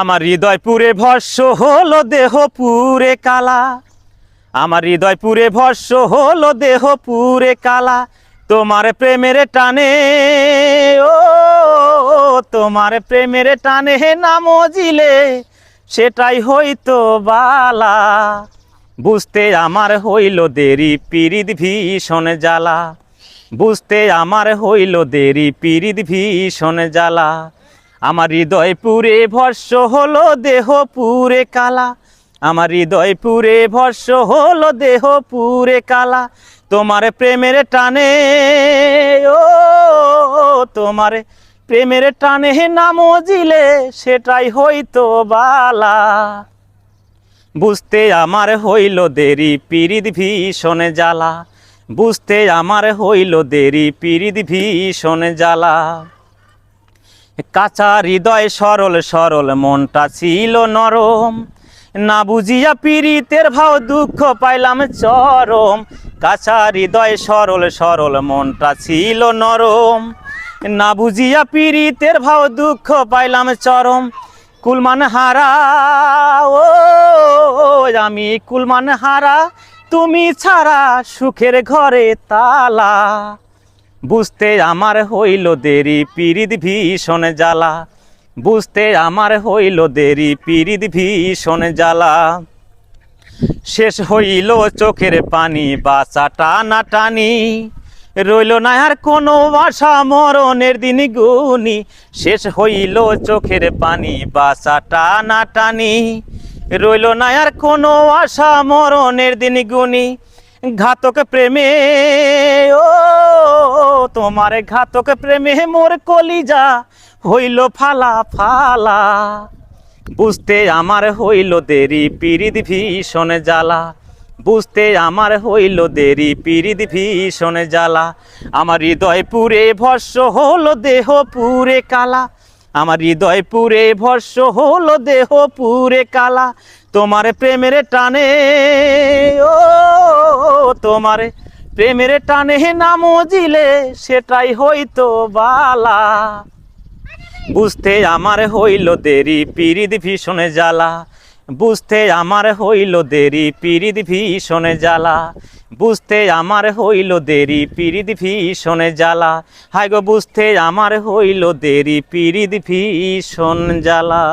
আমার হৃদয় পুরে ভস্য হলো দেহ পুরে কালা। আমার হৃদয় পুরে ভস্য হলো দেহ পুরে কালা। তোমার প্রেমের টানে, ও, তোমার প্রেমের টানে নাম জিলে সেটাই হইতো বালা। বুঝতে আমার হইল দেরি পিরিত ভীষণ জ্বালা। বুঝতে আমার হইল দেরি পিরিত ভীষণ জ্বালা। আমার হৃদয় পুরে ভস্য হলো, দেহ পুরে কালা। আমার হৃদয় পুরে ভস্য হলো, দেহ পুরে কালা। তোমার প্রেমের টানে, ও, তোমার প্রেমের টানে নাম জিলে, সেটাই হইতো বালা। বুঝতে আমার হইল দেরি পিরিত ভীষণ জ্বালা। বুঝতে আমার হইল দেরি পিরিত ভীষণ জ্বালা। কাঁচা হৃদয় সরল সরল মনটা ছিল নরম। না বুঝিয়া পীড়িতের ভাও দুঃখ পাইলাম চরম। কাঁচা হৃদয় সরল সরল মনটা ছিল নরম। না বুঝিয়া পীড়িতের ভাও দুঃখ পাইলাম চরম। কুলমান হারা, ও, আমি কুলমান হারা, তুমি ছাড়া সুখের ঘরে তালা। বুঝতে আমার হইল দেরি, পিরিত ভীষণ জ্বালা। বুঝতে আমার হইল দেরি, পিরিত ভীষণ জ্বালা। শেষ হইল চোখের পানি বাসা টানা টানি। রইল না আর কোনো বাসা মরণের দিন গুনি। শেষ হইল চোখের পানি বাসা টানা টানি। রইল না আর কোনো আশা, মরণের দিন গুনি। ঘাতক প্রেমে, ও তোমার ঘাতক প্রেমে মোর কলিজা, হইল ফালা ফালা। বুঝতে আমার হইল দেরি পিরিত ভীষণ জ্বালা। বুঝতে আমার হইল দেরি পিরিত ভীষণ জ্বালা। আমার হৃদয় পুরে ভস্য হলো দেহ পুরে কালা। আমার হৃদয় পুরে ভস্য হলো দেহ পুরে কালা। তোমার প্রেমের টানে, ও তোমার প্রেমের টানে নাম জিলে সেটাই হইতো বালা। বুঝতে আমার হইল দেরি পিরিত ভীষণ জ্বালা। বুঝতে আমার হইল দেরি পিরিত ভীষণ জ্বালা। বুঝতে আমার হইল দেরি পিরিত ভীষণ জ্বালা। হাই গো, বুঝতে আমার হইল দেরি পিরিত ভীষণ জ্বালা।